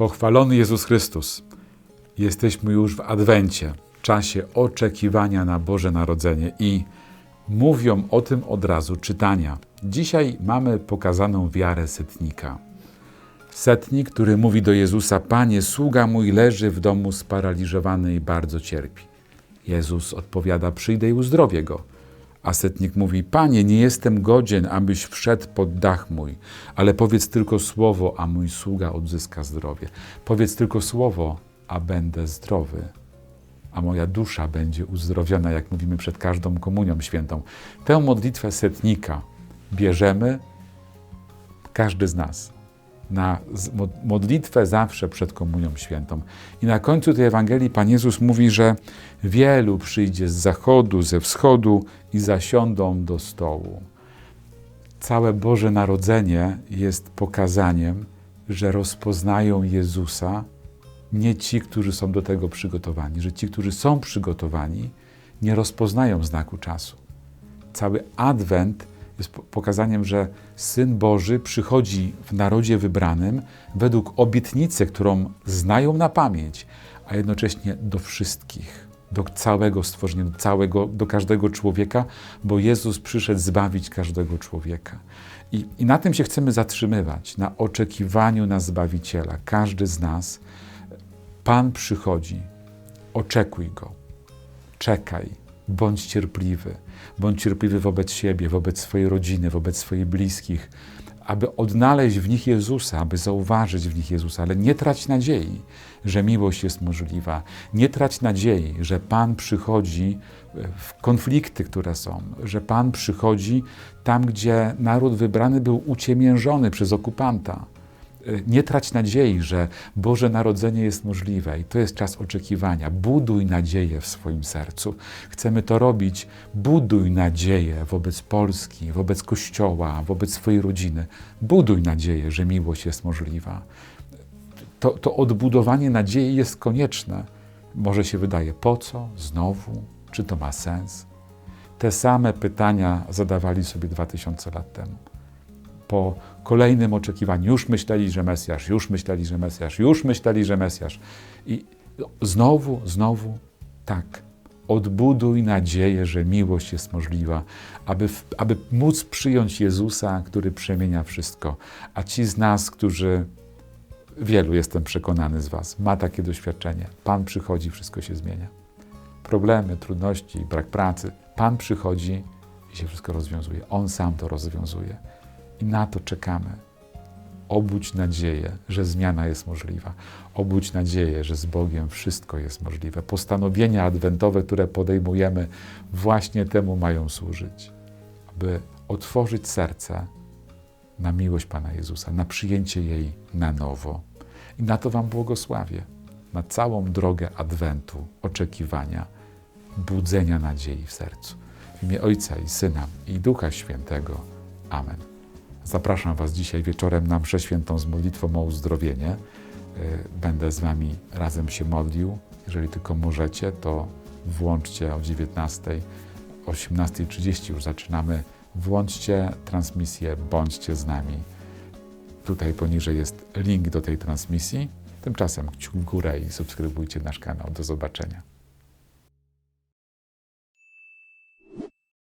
Pochwalony Jezus Chrystus. Jesteśmy już w Adwencie, czasie oczekiwania na Boże Narodzenie i mówią o tym od razu czytania. Dzisiaj mamy pokazaną wiarę setnika. Setnik, który mówi do Jezusa: Panie, sługa mój leży w domu sparaliżowany i bardzo cierpi. Jezus odpowiada: Przyjdę i uzdrowię go. A setnik mówi: Panie, nie jestem godzien, abyś wszedł pod dach mój, ale powiedz tylko słowo, a mój sługa odzyska zdrowie. Powiedz tylko słowo, a będę zdrowy, a moja dusza będzie uzdrowiona, jak mówimy przed każdą komunią świętą. Tę modlitwę setnika bierzemy każdy z nas na modlitwę zawsze przed Komunią Świętą. I na końcu tej Ewangelii Pan Jezus mówi, że wielu przyjdzie z zachodu, ze wschodu i zasiądą do stołu. Całe Boże Narodzenie jest pokazaniem, że rozpoznają Jezusa nie ci, którzy są do tego przygotowani, że ci, którzy są przygotowani, nie rozpoznają znaku czasu. Cały Adwent jest pokazaniem, że Syn Boży przychodzi w narodzie wybranym według obietnicy, którą znają na pamięć, a jednocześnie do wszystkich, do całego stworzenia, do, całego, do każdego człowieka, bo Jezus przyszedł zbawić każdego człowieka. I, I na tym się chcemy zatrzymywać, na oczekiwaniu na Zbawiciela. Każdy z nas, Pan przychodzi, oczekuj Go, czekaj, bądź cierpliwy. Bądź cierpliwy wobec siebie, wobec swojej rodziny, wobec swoich bliskich, aby odnaleźć w nich Jezusa, aby zauważyć w nich Jezusa, ale nie trać nadziei, że miłość jest możliwa. Nie trać nadziei, że Pan przychodzi w konflikty, które są, że Pan przychodzi tam, gdzie naród wybrany był uciemiężony przez okupanta nie trać nadziei, że Boże Narodzenie jest możliwe i to jest czas oczekiwania. Buduj nadzieję w swoim sercu. Chcemy to robić. Buduj nadzieję wobec Polski, wobec Kościoła, wobec swojej rodziny. Buduj nadzieję, że miłość jest możliwa. To, to odbudowanie nadziei jest konieczne. Może się wydaje, po co? Znowu? Czy to ma sens? Te same pytania zadawali sobie dwa tysiące lat temu po kolejnym oczekiwaniu. Już myśleli, że Mesjasz, już myśleli, że Mesjasz, już myśleli, że Mesjasz. I znowu, znowu tak. Odbuduj nadzieję, że miłość jest możliwa, aby, aby móc przyjąć Jezusa, który przemienia wszystko. A ci z nas, którzy, wielu jestem przekonany z Was, ma takie doświadczenie. Pan przychodzi, wszystko się zmienia. Problemy, trudności, brak pracy. Pan przychodzi i się wszystko rozwiązuje. On sam to rozwiązuje. I na to czekamy. Obudź nadzieję, że zmiana jest możliwa. Obudź nadzieję, że z Bogiem wszystko jest możliwe. Postanowienia adwentowe, które podejmujemy, właśnie temu mają służyć, aby otworzyć serce na miłość Pana Jezusa, na przyjęcie jej na nowo. I na to Wam błogosławię, na całą drogę adwentu, oczekiwania, budzenia nadziei w sercu. W imię Ojca i Syna i Ducha Świętego. Amen. Zapraszam Was dzisiaj wieczorem na mszę świętą z modlitwą o uzdrowienie. E, będę z Wami razem się modlił. Jeżeli tylko możecie, to włączcie o 19, 18.30 już zaczynamy. Włączcie transmisję, bądźcie z nami. Tutaj poniżej jest link do tej transmisji. Tymczasem kciuk w górę i subskrybujcie nasz kanał. Do zobaczenia.